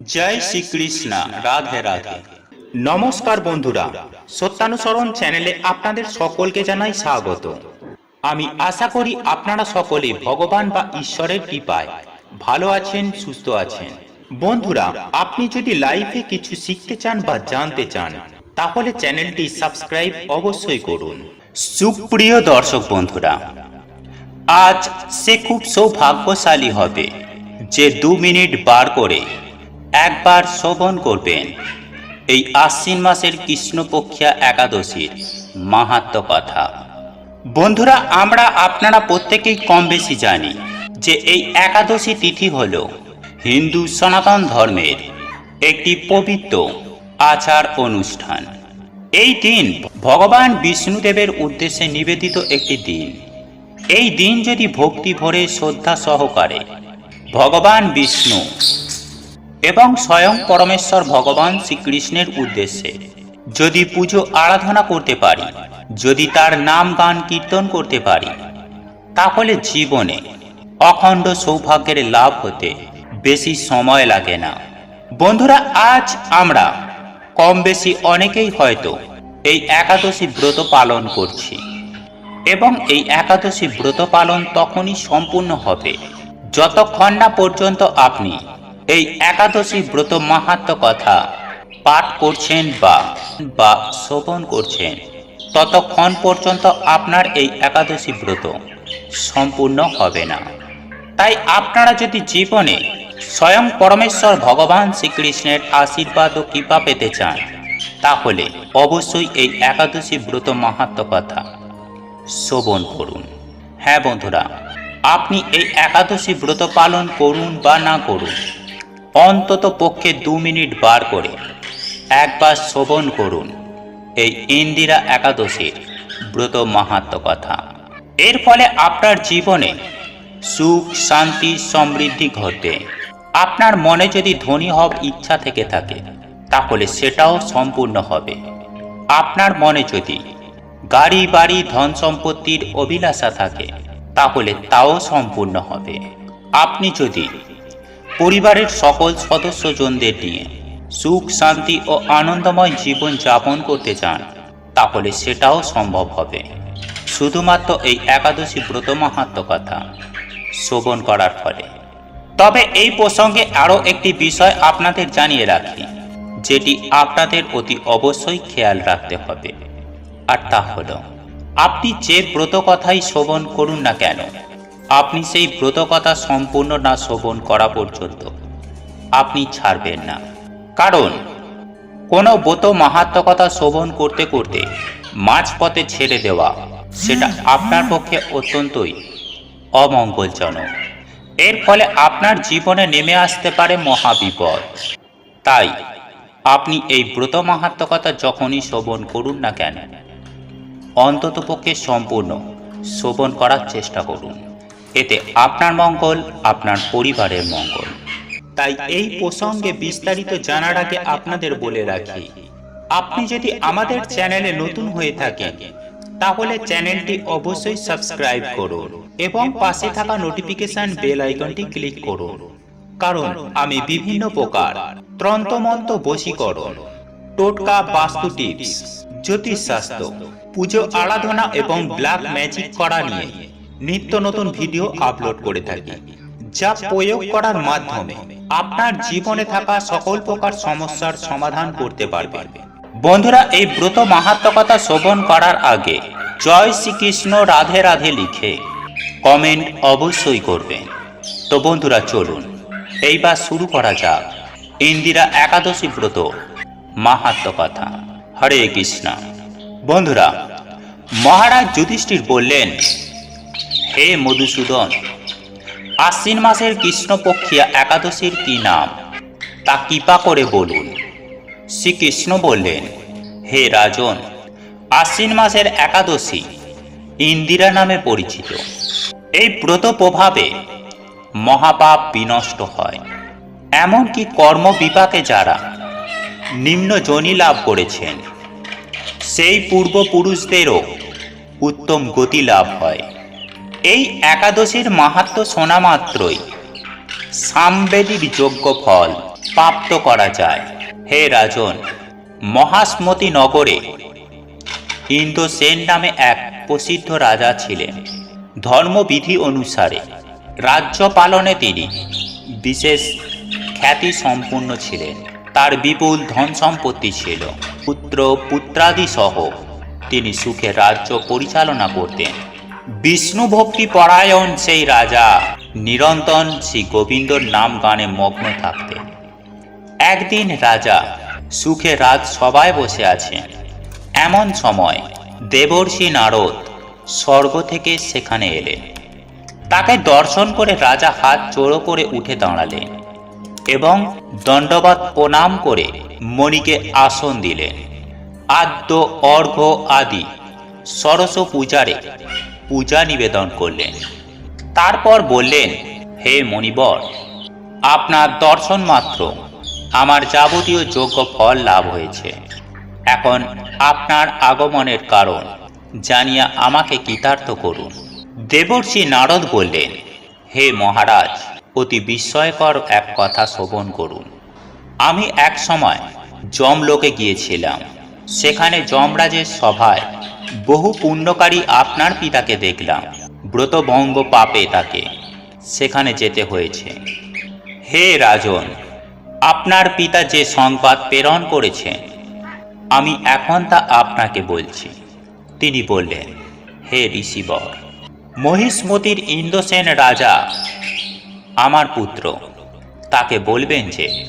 জয় শ্রীকৃষ্ণ, রাধে রাধে। নমস্কার বন্ধুরা, সত্যানুসরণ চ্যানেলে আপনাদের সকলকে জানাই স্বাগত। আমি আশা করি আপনারা সকলে ভগবান বা ঈশ্বরের কৃপায় ভালো আছেন, সুস্থ আছেন। বন্ধুরা, আপনি যদি লাইফে কিছু শিখতে চান বা জানতে চান, তাহলে চ্যানেলটি সাবস্ক্রাইব অবশ্যই করুন। সুপ্রিয় দর্শক বন্ধুরা, আজ সে খুব সৌভাগ্যশালী হবে যে দু মিনিট বার করে একবার শ্রবণ করবেন। এই আশ্বিন মাসের কৃষ্ণপক্ষিয়া একাদশীর মাহাত্ম কথা। বন্ধুরা, আমরা আপনারা প্রত্যেকেই কম বেশি জানি যে এই একাদশী তিথি হল হিন্দু সনাতন ধর্মের একটি পবিত্র আচার অনুষ্ঠান। এই দিন ভগবান বিষ্ণুদেবের উদ্দেশ্যে নিবেদিত একটি দিন। এই দিন যদি ভক্তি ভরে শ্রদ্ধা সহকারে ভগবান বিষ্ণু এবং স্বয়ং পরমেশ্বর ভগবান শ্রীকৃষ্ণের উদ্দেশ্যে। যদি পুজো আরাধনা করতে পারি, যদি তার নাম গান কীর্তন করতে পারি, তাহলে জীবনে অখণ্ড সৌভাগ্যের লাভ হতে বেশি সময় লাগে না। বন্ধুরা, আজ আমরা কম বেশি অনেকেই হয়তো এই একাদশী ব্রত পালন করছি এবং এই একাদশী ব্রত পালন তখনই সম্পূর্ণ হবে, যতক্ষণ না পর্যন্ত আপনি এই একাদশী ব্রত মাহাত্ম কথা। পাঠ করছেন বা বা শ্রবণ করছেন। ততক্ষণ পর্যন্ত আপনার এই একাদশী ব্রত সম্পূর্ণ হবে না। তাই আপনারা যদি জীবনে স্বয়ং পরমেশ্বর ভগবান শ্রীকৃষ্ণের আশীর্বাদ ও কৃপা পেতে চান, তাহলে অবশ্যই এই একাদশী ব্রত মাহাত্ম কথা শ্রবণ করুন। হ্যাঁ বন্ধুরা, আপনি এই একাদশী ব্রত পালন করুন বা না করুন অন্তত পক্ষে দু মিনিট বার করে। একবার শ্রবণ করুন, এই ইন্দিরা একাদশীর ব্রত মাহাত্ম কথা। এর ফলে আপনার জীবনে সুখ, শান্তি, সমৃদ্ধি ঘটে। আপনার মনে যদি ধনী হব ইচ্ছা থেকে থাকে, তাহলে সেটাও সম্পূর্ণ হবে। আপনার মনে যদি গাড়ি, বাড়ি, ধন সম্পত্তির অভিলাষা থাকে, তাহলে তাও সম্পূর্ণ হবে। আপনি যদি পরিবারের সকল সদস্যজনদের নিয়ে সুখ, শান্তি ও আনন্দময় জীবন যাপন করতে চান, তাহলে সেটাও সম্ভব হবে। শুধুমাত্র এই একাদশী ব্রত মাহাত্ম কথা শ্রবণ করার ফলে। তবে এই প্রসঙ্গে আরও একটি বিষয় আপনাদের জানিয়ে রাখি, যেটি আপনাদের অতি অবশ্যই খেয়াল রাখতে হবে। আর তা হল, আপনি যে ব্রত কথাই শ্রবণ করুন না কেন আপনি সেই ব্রত কথা সম্পূর্ণ না শ্রবণ করা পর্যন্ত আপনি ছাড়বেন না। কারণ, কোনো ব্রত মাহাত্ম কথা শ্রবণ করতে করতে মাঝপথে ছেড়ে দেওয়া সেটা আপনার পক্ষে অত্যন্তই অমঙ্গলজনক। এর ফলে আপনার জীবনে নেমে আসতে পারে মহাবিপদ। তাই আপনি এই ব্রত মাহাত্ম কথা যখনই শ্রবণ করুন না কেন, অন্ততপক্ষে সম্পূর্ণ শ্রবণ করার চেষ্টা করুন। এতে আপনার মঙ্গল, আপনার পরিবারের মঙ্গল। তাই এই প্রসঙ্গে বিস্তারিত জানার আগে আপনাদের বলে রাখি। আপনি যদি আমাদের চ্যানেলে নতুন হয়ে থাকেন, তাহলে চ্যানেলটি অবশ্যই সাবস্ক্রাইব করুন এবং পাশে থাকা নোটিফিকেশন বেল আইকনটি ক্লিক করুন। কারণ আমি বিভিন্ন প্রকার ত্রন্তমন্ত বশীকরণ, টোটকা বাস্তু টিপস, জ্যোতিষশাস্ত্র, পুজো আরাধনা এবং ব্ল্যাক ম্যাজিক করা নিয়ে নিত্য নতুন ভিডিও আপলোড করে থাকি, যা প্রয়োগ করার মাধ্যমে আপনার জীবনে থাকা সকল প্রকার সমস্যার সমাধান করতে পারবেন বন্ধুরা, এই ব্রত মাহাত্ম কথা শ্রবণ করার আগে জয় শ্রীকৃষ্ণ রাধে রাধে লিখে কমেন্ট অবশ্যই করবেন। তো বন্ধুরা, চলুন, এইবার শুরু করা যাক ইন্দিরা একাদশী ব্রত মাহাত্ম কথা হরে কৃষ্ণ। বন্ধুরা, মহারাজ যুধিষ্ঠির বললেন হে মধুসূদন, আশ্বিন মাসের কৃষ্ণপক্ষিয়া একাদশীর কি নাম? তা কৃপা করে বলুন। শ্রীকৃষ্ণ বললেন, হে রাজন, আশ্বিন মাসের একাদশী ইন্দিরা নামে পরিচিত। এই ব্রত প্রভাবে মহাপাপ বিনষ্ট হয়। এমনকি কর্ম বিপাকে যারা নিম্ন জনি লাভ করেছেন, সেই পূর্বপুরুষদেরও উত্তম গতি লাভ হয়। এই একাদশীর মাহাত্ম শোনা মাত্রই সামবেদীর যোগ্য ফল প্রাপ্ত করা যায়। হে রাজন, মহাসমতি নগরে ইন্দো সেন নামে এক প্রসিদ্ধ রাজা ছিলেন। ধর্মবিধি অনুসারে রাজ্য পালনে তিনি বিশেষ খ্যাতি সম্পূর্ণ ছিলেন। তার বিপুল ধন সম্পত্তি ছিল, পুত্র পুত্রাদি সহ তিনি সুখে রাজ্য পরিচালনা করতেন। বিষ্ণু ভক্তি পরায়ণ সেই রাজা। নিরন্তন শ্রী গোবিন্দর নাম গানে মগ্ন থাকতেন একদিন রাজা সুখে রাত সবাই বসে আছেন। এমন সময় দেবর্ষি নারদ স্বর্গ থেকে সেখানে এলেন। তাকে দর্শন করে রাজা হাত জোড়ো করে উঠে দাঁড়ালেন এবং দণ্ডবাদ প্রণাম করে মণিকে আসন দিলেন। আদ্য, অর্ঘ্য আদি সরস পূজারে পূজা নিবেদন করলেন। তারপর বললেন, হে মণিবর, আপনার দর্শন মাত্র। আমার যাবতীয় যোগ্য ফল লাভ হয়েছে। এখন আপনার আগমনের কারণ জানিয়া আমাকে কৃতার্থ করুন। দেবর্ষি নারদ বললেন, হে মহারাজ, অতি বিস্ময়কর এক কথা শ্রবণ করুন। আমি এক সময় যমলোকে গিয়েছিলাম। সেখানে যমরাজের সভায় বহু পুণ্যকারী আপনার পিতাকে দেখলাম। ব্রতভঙ্গ পাপে তাকে। সেখানে যেতে হয়েছে। হে রাজন, আপনার পিতা যে সংবাদ প্রেরণ করেছেন, আমি এখন তা আপনাকে বলছি। তিনি বললেন, হে ঋষিবর, মহিষ্মতির ইন্দ্রসেন রাজা আমার পুত্র, তাকে বলবেন যে,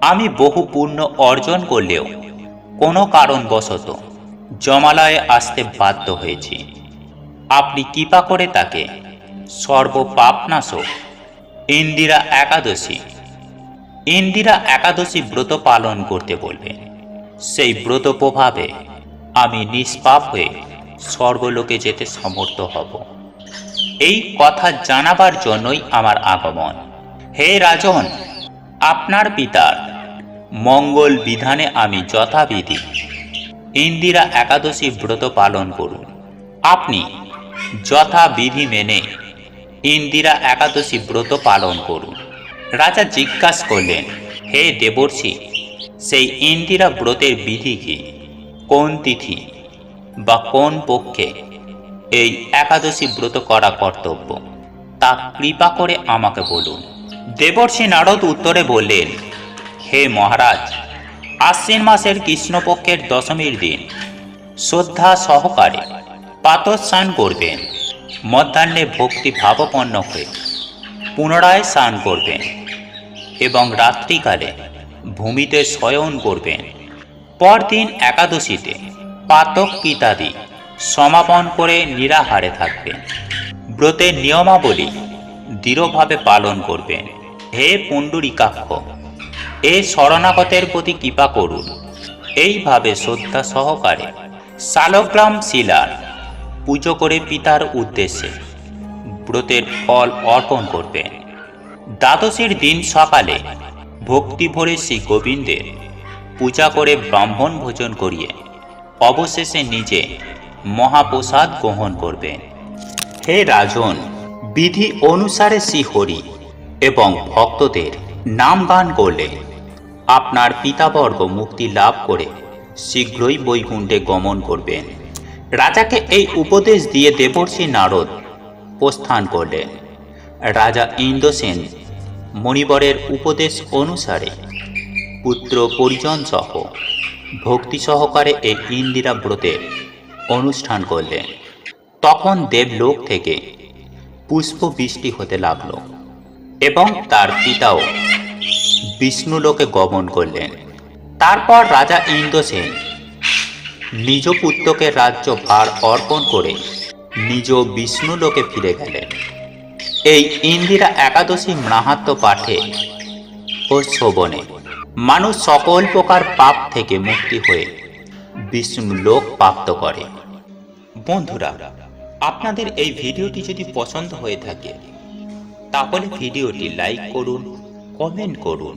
আমি বহু পুণ্য অর্জন করলেও কোনো কারণবশত জমালয়ে আসতে বাধ্য হয়েছি। আপনি কৃপা করে তাকে সর্বপাপনাশক ইন্দিরা একাদশী ইন্দিরা একাদশী ব্রত পালন করতে বলবেন। সেই ব্রত প্রভাবে আমি নিষ্পাপ হয়ে সর্বলোকে যেতে সমর্থ হব। এই কথা জানাবার জন্যই আমার আগমন। হে রাজন, আপনার পিতার মঙ্গল বিধানে আমি যথাবিধি ইন্দিরা একাদশী ব্রত পালন করুন। আপনি যথাবিধি মেনে ইন্দিরা একাদশী ব্রত পালন করুন। রাজা জিজ্ঞাসা করলেন, হে দেবর্ষি, সেই ইন্দিরা ব্রতের বিধি কি? কোন তিথি বা কোন পক্ষে এই একাদশী ব্রত করা কর্তব্য? তা কৃপা করে আমাকে বলুন। দেবর্ষি নারদ উত্তরে বললেন, হে মহারাজ আশ্বিন মাসের কৃষ্ণপক্ষের দশমীর দিন। শ্রদ্ধা সহকারে পাতস্নান করবেন। মধ্যাহ্নে ভক্তি ভাবপন্ন হয়ে পুনরায় স্নান করবেন এবং রাত্রিকালে ভূমিতে শয়ন করবেন। পরদিন একাদশীতে পাতক ইত্যাদি সমাপন করে নিরাহারে থাকবেন। ব্রতের নিয়মাবলী দৃঢ়ভাবে পালন করবেন। হে পুণ্ডরিকাক্ষ এ শরণাগতের প্রতি কৃপা করুন। এইভাবে শ্রদ্ধা সহকারে শালগ্রাম শিলার পুজো করে পিতার উদ্দেশ্যে ব্রতের ফল অর্পণ করবেন। দ্বাদশীর দিন সকালে ভক্তি ভরে শ্রী গোবিন্দের পূজা করে ব্রাহ্মণ ভোজন করিয়ে অবশেষে নিজে মহাপ্রসাদ গ্রহণ করবেন। হে রাজন, বিধি অনুসারে শ্রী হরি এবং ভক্তদের নাম গান করলে আপনার পিতাবর্গ মুক্তি লাভ করে শীঘ্রই বৈকুণ্ঠে গমন করবেন। রাজাকে এই উপদেশ দিয়ে দেবর্ষি নারদ প্রস্থান করলেন। রাজা ইন্দ্রসেন মণিবরের উপদেশ অনুসারে পুত্র পরিজন সহ ভক্তি সহকারে এই ইন্দিরা ব্রতে অনুষ্ঠান করলেন। তখন দেবলোক থেকে পুষ্প বৃষ্টি হতে লাগল এবং তার পিতাও বিষ্ণুলোকে গমন করলেন। তারপর রাজা ইন্দ্রসেন নিজ পুত্রকে রাজ্য ভার অর্পণ করে নিজ বিষ্ণুলোকে ফিরে গেলেন। এই ইন্দিরা একাদশী মাহাত্ম পাঠে ও শ্রবণে মানুষ সকল প্রকার পাপ থেকে মুক্তি হয়ে বিষ্ণু লোক প্রাপ্ত করে। বন্ধুরা, আপনাদের এই ভিডিওটি যদি পছন্দ হয়ে থাকে, তাহলে ভিডিওটি লাইক করুন, কমেন্ট করুন।